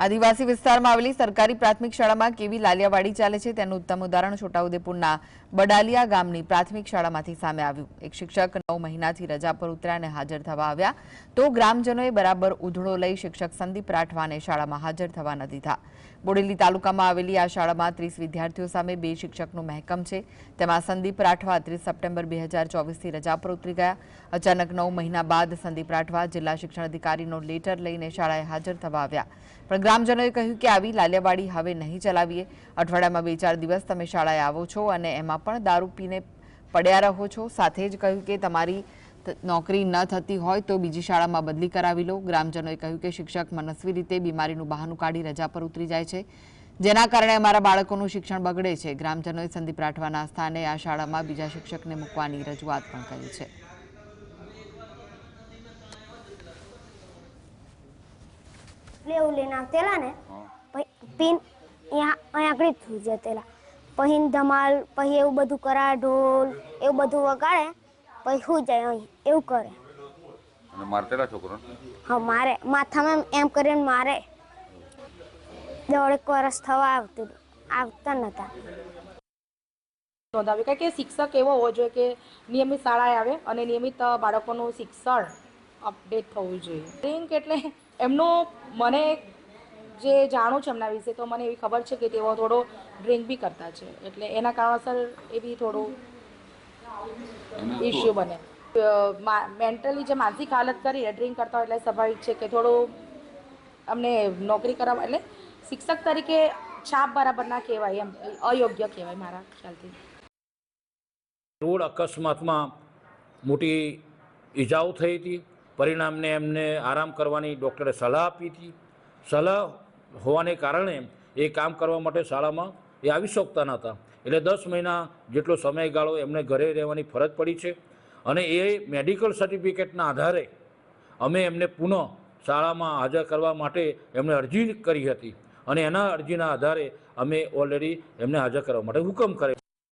આદિવાસી વિસ્તારમાં આવેલી સરકારી પ્રાથમિક શાળામાં કેવી લાલિયાવાડી ચાલે છે તેનું ઉત્તમ ઉદાહરણ છોટાઉદેપુરના બડાલિયા ગામની પ્રાથમિક શાળામાંથી સામે આવ્યું. એક શિક્ષક નવ મહિનાથી રજા પર ઉતર્યા અને હાજર થવા આવ્યા તો ગ્રામજનોએ બરાબર ઉધડો લઈ શિક્ષક સંદીપ રાઠવાને શાળામાં હાજર થવા ન દીધા. બોડેલી તાલુકામાં આવેલી આ શાળામાં ત્રીસ વિદ્યાર્થીઓ સામે બે શિક્ષકનું મહેકમ છે. તેમાં સંદીપ રાઠવા ત્રીસ સપ્ટેમ્બર બે હજાર ચોવીસથી રજા પર ઉતરી ગયા. અચાનક નવ મહિના બાદ સંદીપ રાઠવા જિલ્લા શિક્ષણ અધિકારીનો લેટર લઈને શાળાએ હાજર થવા આવ્યા. પણ ગ્રામજનોએ કહ્યું કે આવી લાલિયાવાડી હવે નહીં ચલાવીએ. અઠવાડિયામાં બે ચાર દિવસ તમે શાળાએ આવો છો અને એમાં પણ દારૂ પીને પડ્યા રહો છો. સાથે જ કહ્યું કે તમારી નોકરી ન થતી હોય તો બીજી શાળામાં બદલી કરાવી લો. ગ્રામજનોએ કહ્યું કે શિક્ષક મનસ્વી રીતે બીમારીનું બહાનું કાઢી રજા પર ઉતરી જાય છે. જેના કારણે અમારા બાળકોનું શિક્ષણ બગડે છે. ગ્રામજનોએ સંદીપ રાઠવાના સ્થાને આ શાળામાં બીજા શિક્ષકને મૂકવાની રજૂઆત પણ કરી છે. લેવું લઈને આવતેલા ને પીન અહીંયા અહીંયા આગળ થઈ જતેલા પછી ધમાલ પછી એવું બધું કરા ઢોલ એવું બધું વગાડે પછી શું જાય અહીં એવું કરે. અને મારતેલા છોકરો હા મારે માથામાં એમ કરીને મારે. દોઢેક વર્ષ થવા આવતું આવતા નતા. નોંધાવ્યું કારણ કે શિક્ષક એવો હોવો જોઈએ કે નિયમિત શાળાએ આવે અને નિયમિત બાળકોનું શિક્ષણ અપડેટ થવું જોઈએ. ડ્રિંક એટલે એમનું મને જે જાણું છે એમના વિશે, તો મને એવી ખબર છે કે તેઓ થોડો ડ્રિંક બી કરતા છે. એટલે એના કારણસર એ બી થોડું ઇસ્યુ બને. મેન્ટલી જે માનસિક હાલત કરીને ડ્રિંક કરતા હોય એટલે સ્વાભાવિક છે કે થોડું અમને નોકરી કરાવવા એટલે શિક્ષક તરીકે છાપ બરાબર ના કહેવાય એમ, અયોગ્ય કહેવાય મારા ખ્યાલથી. રોડ અકસ્માતમાં મોટી ઈજાઓ થઈ હતી. પરિણામને એમને આરામ કરવાની ડૉક્ટરે સલાહ આપી હતી. સલાહ હોવાને કારણે એ કામ કરવા માટે શાળામાં એ આવી શકતા નહોતા એટલે દસ મહિના જેટલો સમયગાળો એમને ઘરે રહેવાની ફરજ પડી છે અને એ મેડિકલ સર્ટિફિકેટના આધારે અમે એમને પુનઃ શાળામાં હાજર કરવા માટે એમણે અરજી કરી હતી અને એના અરજીના આધારે અમે ઓલરેડી એમને હાજર કરવા માટે હુકમ કરે